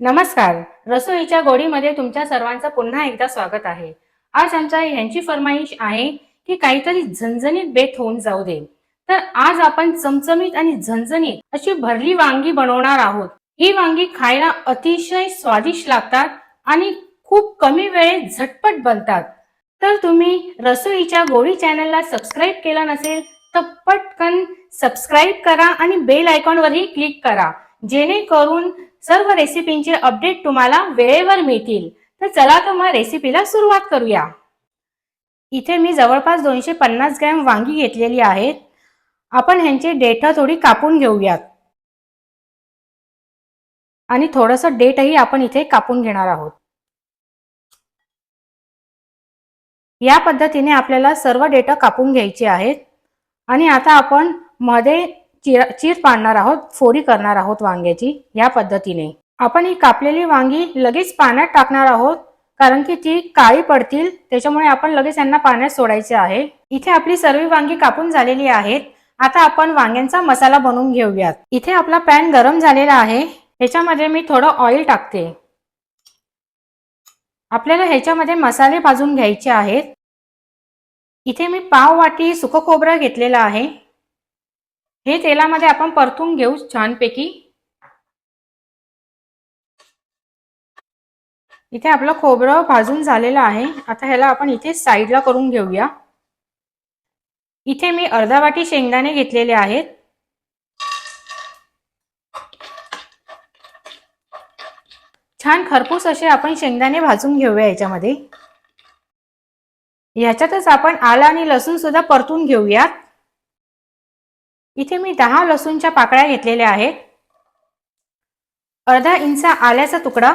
नमस्कार. रसोईच्या गोडीमध्ये तुमच्या सर्वांचं पुन्हा एकदा स्वागत आहे. आज आमच्या ह्यांची फरमाईश आहे की काहीतरी झणझणीत बेत होऊन जाऊ दे. तर आज आपण चमचमीत आणि झणझणीत अशी भरली वांगी बनवणार आहोत. ही वांगी खायला अतिशय स्वादिष्ट लागतात आणि खूप कमी वेळेत झटपट बनतात. तर तुम्ही रसोईच्या गोडी चॅनलला सबस्क्राईब केला नसेल तर पटकन सबस्क्राईब करा आणि बेल आयकॉनवरही क्लिक करा. जेणेकरून सर्व रेसिपींचे अपडेट तुम्हाला वेळेवर मिळतील. तर चला तर मग रेसिपीला सुरुवात करूया. इथे मी जवळपास दोनशे पन्नास ग्रॅम वांगी घेतलेली आहेत. आपण ह्यांची डेट थोडी कापून घेऊयात. आणि थोडंसं डेटही आपण इथे कापून घेणार आहोत. या पद्धतीने आपल्याला सर्व डेटा कापून घ्यायची आहेत. आणि आता आपण मध्ये चिर चीर पाडणार आहोत फोरी करणार आहोत वांग्याची या पद्धतीने. आपण ही कापलेली वांगी लगेच पाण्यात टाकणार आहोत कारण की ती काळी पडतील त्याच्यामुळे आपण लगेच यांना पाण्यात सोडायचे आहे. इथे आपली सर्व वांगी कापून झालेली आहेत आता आपण वांग्यांचा मसाला बनवून घेऊयात. इथे आपला पॅन गरम झालेला आहे ह्याच्यामध्ये मी थोडं ऑइल टाकते. आपल्याला ह्याच्यामध्ये मसाले भाजून घ्यायचे आहेत. इथे मी पाव वाटी सुकं खोबरं घेतलेलं आहे. हे तेलामध्ये आपण परतून घेऊ छानपैकी. इथे आपलं खोबरं भाजून झालेलं आहे. आता ह्याला आपण इथे साईडला करून घेऊया. इथे मी अर्धा वाटी शेंगदाणे घेतलेले आहेत. छान खरपूस असे आपण शेंगदाणे भाजून घेऊया याच्यामध्ये. ह्याच्यातच आपण आला आणि लसूण सुद्धा परतून घेऊयात. इथे मी दहा लसूणच्या पाकळ्या घेतलेल्या आहेत. अर्धा इंच आल्याचा तुकडा.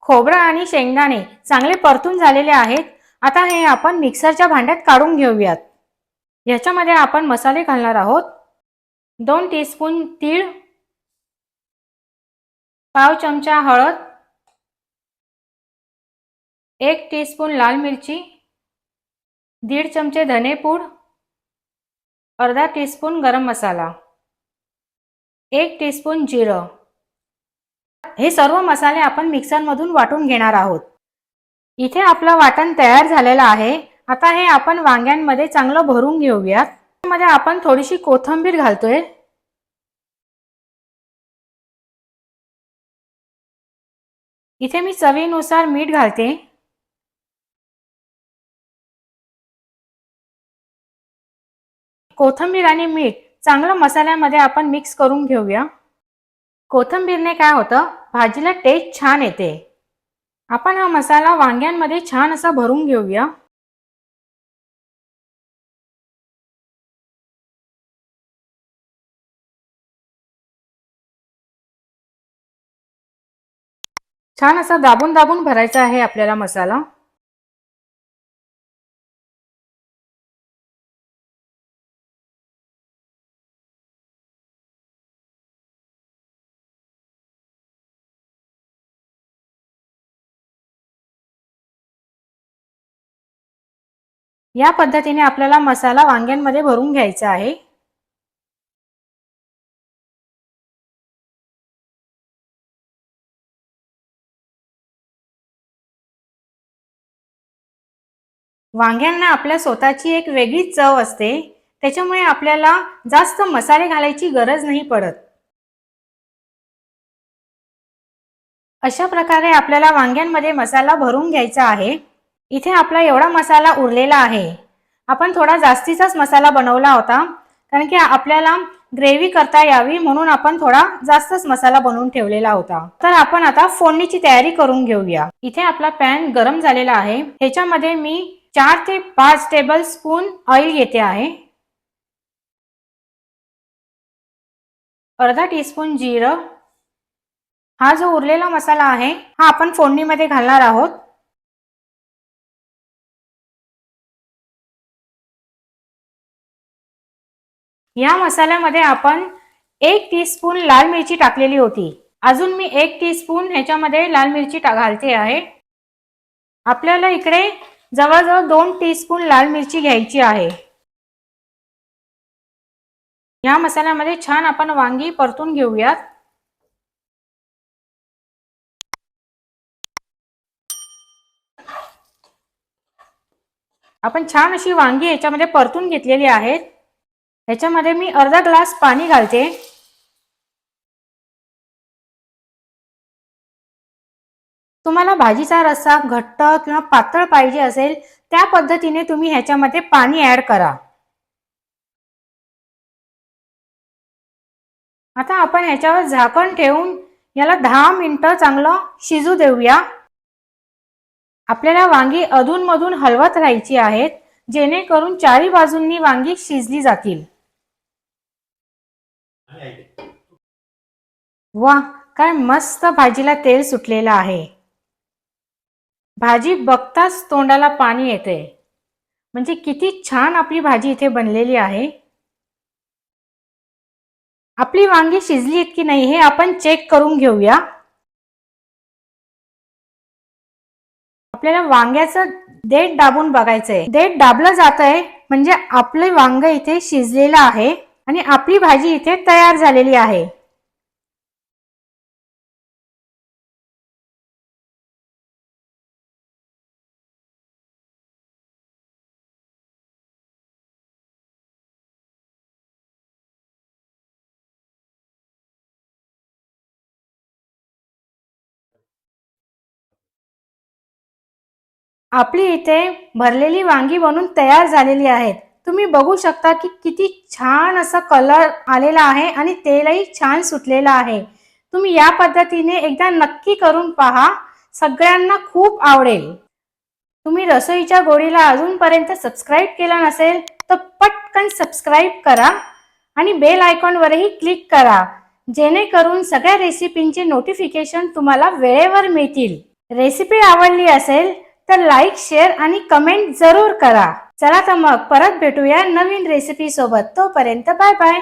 खोबरं आणि शेंगदाणे चांगले परतून झालेले आहेत. आता हे आपण मिक्सरच्या भांड्यात काढून घेऊयात. याच्यामध्ये आपण मसाले घालणार आहोत. दोन टीस्पून तीळ. पाव चमचा हळद. एक टीस्पून लाल मिरची. दीड चमचे धनेपूड अर्धा टीस्पून गरम मसाला एक टीस्पून जिरं. हे सर्व मसाले आपण मिक्सरमधून वाटून घेणार आहोत. इथे आपलं वाटण तयार झालेलं आहे. आता हे आपण वांग्यांमध्ये चांगलं भरून घेऊयात. मध्ये आपण थोडीशी कोथंबीर घालतोय. इथे मी चवीनुसार मीठ घालते. कोथंबीर आणि मीठ चांगलं मसाल्यामध्ये आपण मिक्स करून घेऊया. कोथंबीरने काय होतं? भाजीला टेस्ट छान येते. आपण हा मसाला वांग्यांमध्ये छान असा भरून घेऊया. छान असा दाबून दाबून भरायचा आहे आपल्याला मसाला. या पद्धतीने आपल्याला मसाला वांग्यांमध्ये भरून घ्यायचा आहे. वांग्यांना आपल्या स्वतःची एक वेगळीच चव असते. त्याच्यामुळे आपल्याला जास्त मसाले घालायची गरज नाही पडत. अशा प्रकारे आपल्याला वांग्यांमध्ये मसाला भरून घ्यायचा आहे. इथे आपला एवढा मसाला उरलेला आहे. आपण थोडा जास्तीचाच मसाला बनवला होता कारण की आपल्याला ग्रेव्ही करता यावी म्हणून आपण थोडा जास्तच मसाला बनवून ठेवलेला होता. तर आपण आता फोडणीची तयारी करून घेऊया. इथे आपला पॅन गरम झालेला आहे. ह्याच्यामध्ये मी चार ते पाच टेबल स्पून ऑइल घेते आहे. अर्धा टीस्पून जिरं. हा जो उरलेला मसाला आहे हा आपण फोडणीमध्ये घालणार आहोत. या मसाल्यामध्ये आपण एक टीस्पून लाल मिरची टाकलेली होती. अजून मी एक टीस्पून ह्याच्यामध्ये लाल मिरची घालते आहे. आपल्याला इकडे जवळजवळ दोन टीस्पून लाल मिरची घ्यायची आहे. या मसाल्यामध्ये छान आपण वांगी परतून घेऊयात. आपण छान अशी वांगी याच्यामध्ये परतून घेतलेली आहेत. ह्याच्यामध्ये मी अर्धा ग्लास पाणी घालते. तुम्हाला भाजीचा रस्सा घट्ट किंवा पातळ पाहिजे असेल त्या पद्धतीने तुम्ही ह्याच्यामध्ये पाणी ऍड करा. आता आपण ह्याच्यावर झाकण ठेवून याला दहा मिनिटं चांगलं शिजू देऊया. आपल्याला वांगी अधूनमधून हलवत राहायची आहेत जेणेकरून चारी बाजूंनी वांगी शिजली जातील. वा काय मस्त भाजीला तेल सुटलेलं आहे. भाजी बघताच तोंडाला पाणी येते म्हणजे किती छान आपली भाजी इथे बनलेली आहे. आपली वांगी शिजली आहेत की नाही हे आपण चेक करून घेऊया. आपल्याला वांग्याचं देठ दाबून बघायचंय. देठ दाबलं जात आहे म्हणजे आपले वांग इथे शिजलेलं आहे. आणि आपली भाजी इथे तयार झालेली आहे. आपली इथे भरलेली वांगी बनून तयार झालेली आहेत. तुम्ही बघू शकता की किती छान असा कलर आलेला आहे आणि तेलही छान सुटलेलं आहे. तुम्ही या पद्धतीने एकदा नक्की करून पहा. सगळ्यांना खूप आवडेल. तुम्ही रसोईच्या गोडीला अजूनपर्यंत सबस्क्राईब केला नसेल तर पटकन सबस्क्राईब करा आणि बेल आयकॉनवरही क्लिक करा. जेणेकरून सगळ्या रेसिपींचे नोटिफिकेशन तुम्हाला वेळेवर मिळतील. रेसिपी आवडली असेल तर लाईक शेअर आणि कमेंट जरूर करा. चला तर मग परत भेटूया नवीन रेसिपी सोबत. तोपर्यंत बाय बाय